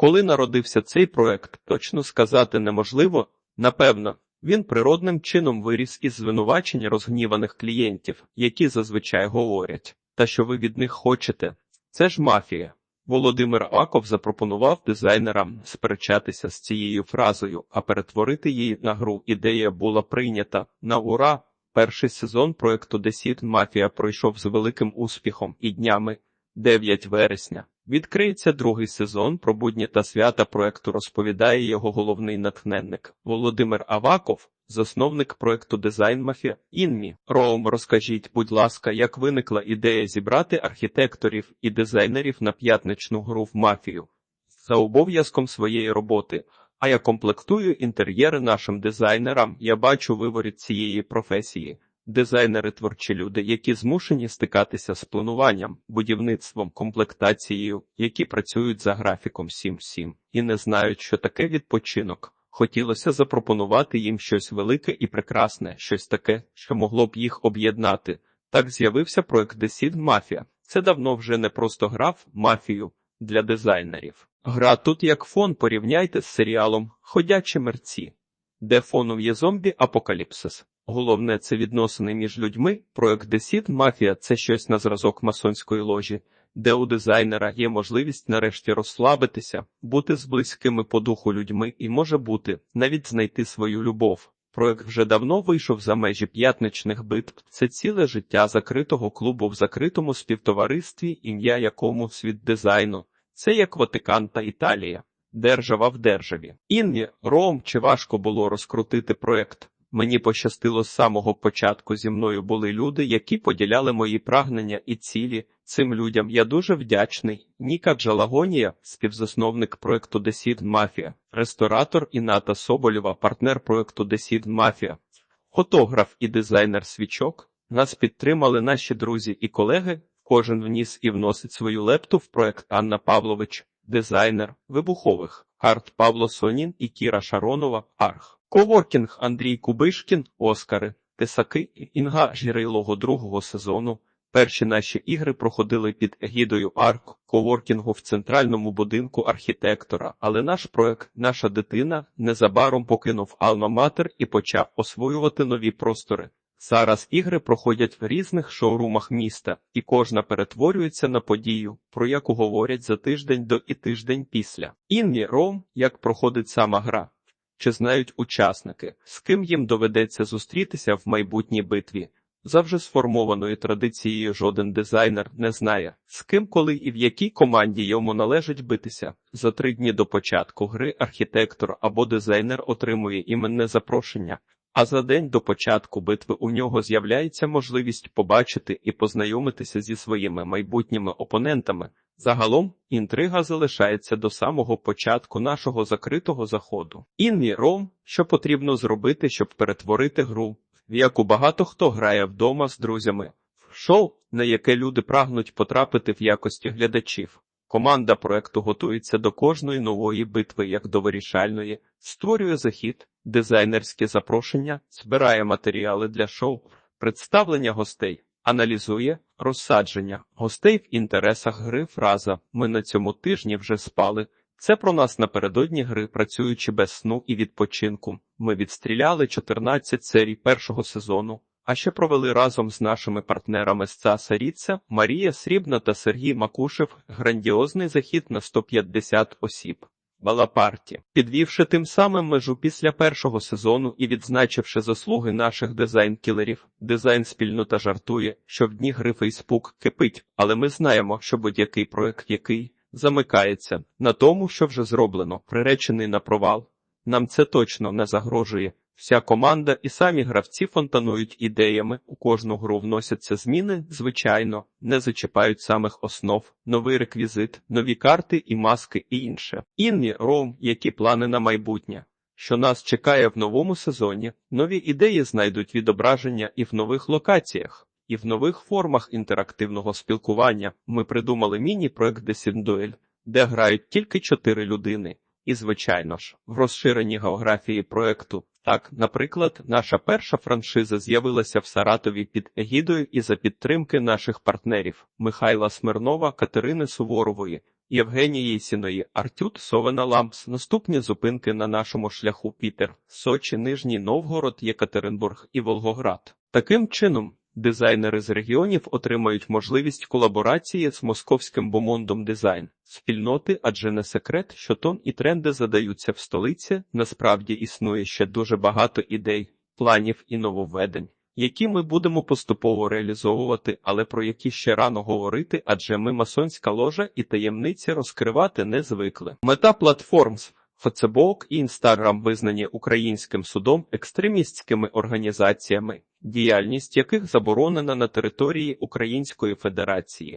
Коли народився цей проект, точно сказати неможливо. Напевно, він природним чином виріс із звинувачень розгніваних клієнтів, які зазвичай говорять, та що ви від них хочете. Це ж мафія. Володимир Аков запропонував дизайнерам сперечатися з цією фразою, а перетворити її на гру. Ідея була прийнята на ура. Перший сезон проекту Десіт Мафія пройшов з великим успіхом і днями 9 вересня. Відкриється другий сезон про будні та свята проекту розповідає його головний натхненник Володимир Аваков, засновник проекту Дизайн Мафія. Інмі. Роум, розкажіть, будь ласка, як виникла ідея зібрати архітекторів і дизайнерів на п'ятничну гру в мафію за обов'язком своєї роботи. А я комплектую інтер'єри нашим дизайнерам. Я бачу виворіт цієї професії. Дизайнери творчі люди, які змушені стикатися з плануванням, будівництвом, комплектацією, які працюють за графіком 7-7 і не знають, що таке відпочинок. Хотілося запропонувати їм щось велике і прекрасне, щось таке, що могло б їх об'єднати. Так з'явився проект Десід Мафія. Це давно вже не просто грав мафію для дизайнерів. Гра тут як фон порівняйте з серіалом Ходячі мерці, де фоном є зомбі апокаліпсис. Головне це відносини між людьми. Проект Десід Мафія це щось на зразок масонської ложі, де у дизайнера є можливість нарешті розслабитися, бути з близькими по духу людьми і може бути навіть знайти свою любов. Проект вже давно вийшов за межі п'ятничних битв. Це ціле життя закритого клубу в закритому співтоваристві, ім'я якому світ дизайну. Це як Ватикан та Італія, держава в державі. Інні, Ром, чи важко було розкрутити проект? Мені пощастило з самого початку зі мною були люди, які поділяли мої прагнення і цілі. Цим людям я дуже вдячний. Ніка Джалагонія, співзасновник проекту Десід Мафія, ресторатор Іната Соболєва, партнер проекту Десід Мафія, фотограф і дизайнер свічок. Нас підтримали наші друзі і колеги. Кожен вніс і вносить свою лепту в проект Анна Павлович, дизайнер вибухових, Арт Павло Сонін і Кіра Шаронова, Арх. Коворкінг Андрій Кубишкін, Оскари, Тесаки Інга Жірилого другого сезону. Перші наші ігри проходили під егідою арк коворкінгу в центральному будинку архітектора, але наш проект, наша дитина, незабаром покинув Алма-Матер і почав освоювати нові простори. Зараз ігри проходять в різних шоурумах міста, і кожна перетворюється на подію, про яку говорять за тиждень до і тиждень після. Інні Ром, як проходить сама гра. Чи знають учасники, з ким їм доведеться зустрітися в майбутній битві? За вже сформованою традицією жоден дизайнер не знає, з ким, коли і в якій команді йому належить битися. За три дні до початку гри архітектор або дизайнер отримує іменне запрошення, а за день до початку битви у нього з'являється можливість побачити і познайомитися зі своїми майбутніми опонентами. Загалом інтрига залишається до самого початку нашого закритого заходу. Інні Ром, що потрібно зробити, щоб перетворити гру, в яку багато хто грає вдома з друзями, шоу, на яке люди прагнуть потрапити в якості глядачів. Команда проекту готується до кожної нової битви як до вирішальної, створює захід, дизайнерські запрошення, збирає матеріали для шоу, представлення гостей. Аналізує розсадження гостей в інтересах гри фраза Ми на цьому тижні вже спали. Це про нас напередодні гри, працюючи без сну і відпочинку. Ми відстріляли 14 серій першого сезону, а ще провели разом з нашими партнерами з Цаса Ріца, Марія Срібна та Сергій Макушев грандіозний захід на 150 осіб. Балапарті, підвівши тим самим межу після першого сезону і відзначивши заслуги наших дизайн-кілерів, дизайн-спільнота жартує, що в дні гри Фейсбук кипить, але ми знаємо, що будь-який проект, який замикається на тому, що вже зроблено, приречений на провал. Нам це точно не загрожує. Вся команда і самі гравці фонтанують ідеями, у кожну гру вносяться зміни, звичайно, не зачіпають самих основ, новий реквізит, нові карти і маски і інше. Інні Ром, які плани на майбутнє. Що нас чекає в новому сезоні, нові ідеї знайдуть відображення і в нових локаціях, і в нових формах інтерактивного спілкування. Ми придумали міні-проект Десіндуель, де грають тільки чотири людини. І, звичайно ж, в розширенні географії проекту. Так, наприклад, наша перша франшиза з'явилася в Саратові під егідою і за підтримки наших партнерів Михайла Смирнова, Катерини Суворової, Євгенії Сіної, Артют, Совена Лампс. Наступні зупинки на нашому шляху Пітер, Сочі, Нижній Новгород, Єкатеринбург і Волгоград. Таким чином, дизайнери з регіонів отримають можливість колаборації з московським бомондом дизайн спільноти, адже не секрет, що тон і тренди задаються в столиці. Насправді існує ще дуже багато ідей, планів і нововведень які ми будемо поступово реалізовувати, але про які ще рано говорити, адже ми масонська ложа і таємниці розкривати не звикли. Мета платформ Фацебок і Інстаграм визнані українським судом екстремістськими організаціями, діяльність яких заборонена на території Української Федерації.